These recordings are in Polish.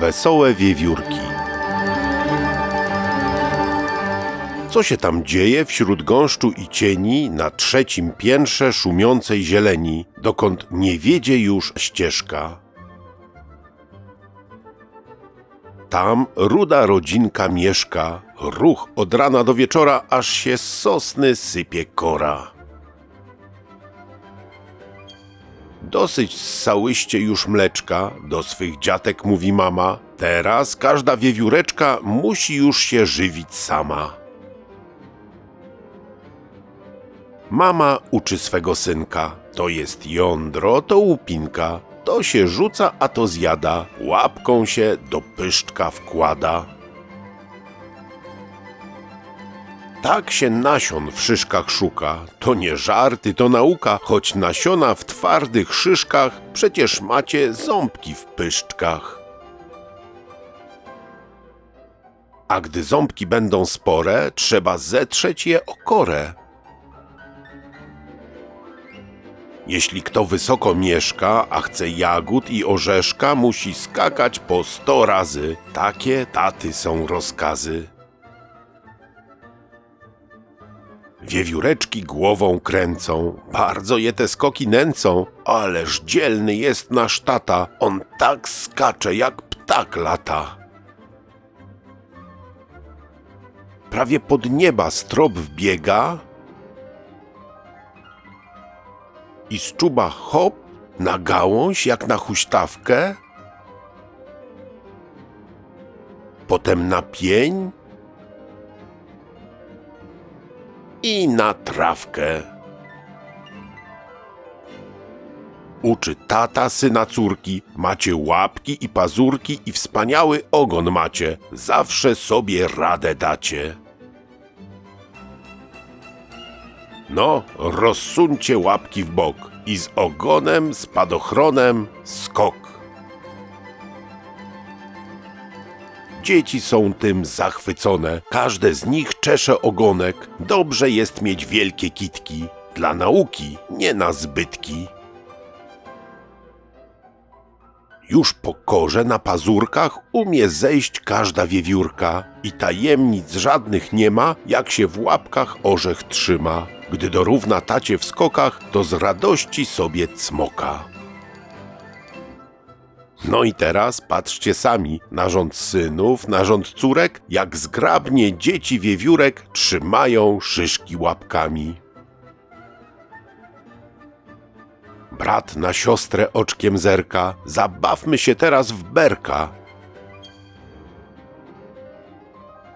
wesołe wiewiórki. Co się tam dzieje wśród gąszczu i cieni na trzecim piętrze szumiącej zieleni, dokąd nie wiedzie już ścieżka? Tam ruda rodzinka mieszka, ruch od rana do wieczora, aż się sosny sypie kora. Dosyć ssałyście już mleczka, do swych dziatek mówi mama. Teraz każda wiewióreczka musi już się żywić sama. Mama uczy swego synka. To jest jądro, to łupinka. To się rzuca, a to zjada. Łapką się do pyszczka wkłada. Tak się nasion w szyszkach szuka. To nie żarty, to nauka, choć nasiona w twardych szyszkach przecież macie ząbki w pyszczkach. A gdy ząbki będą spore, trzeba zetrzeć je o korę. Jeśli kto wysoko mieszka, a chce jagód i orzeszka, musi skakać po sto razy. Takie taty są rozkazy. Wiewióreczki głową kręcą, bardzo je te skoki nęcą, ależ dzielny jest nasz tata, on tak skacze jak ptak lata. Prawie pod nieba strop wbiega i z czuba hop na gałąź jak na huśtawkę, potem na pień i na trawkę. Uczy tata syna córki, macie łapki i pazurki i wspaniały ogon macie, zawsze sobie radę dacie. No, rozsuńcie łapki w bok i z ogonem, spadochronem skok. Dzieci są tym zachwycone. Każde z nich czesze ogonek. Dobrze jest mieć wielkie kitki. Dla nauki, nie na zbytki. Już po korze na pazurkach umie zejść każda wiewiórka i tajemnic żadnych nie ma, jak się w łapkach orzech trzyma. Gdy dorówna tacie w skokach, to z radości sobie cmoka. No i teraz patrzcie sami, na rząd synów, na rząd córek, jak zgrabnie dzieci wiewiórek trzymają szyszki łapkami. Brat na siostrę oczkiem zerka, zabawmy się teraz w berka.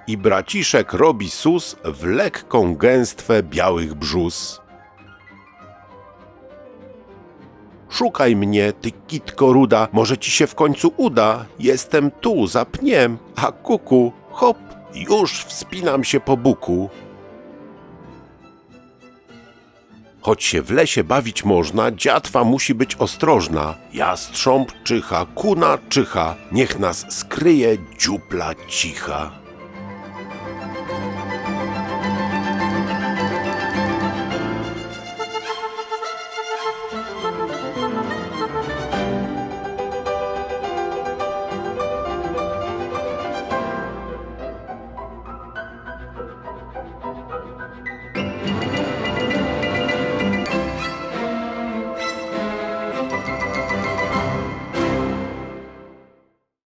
I braciszek robi sus w lekką gęstwę białych brzus. Szukaj mnie, ty kitko ruda, może ci się w końcu uda. Jestem tu, za pniem, a kuku, hop, już wspinam się po buku. Choć się w lesie bawić można, dziatwa musi być ostrożna. Jastrząb czyha, kuna czyha, niech nas skryje dziupla cicha.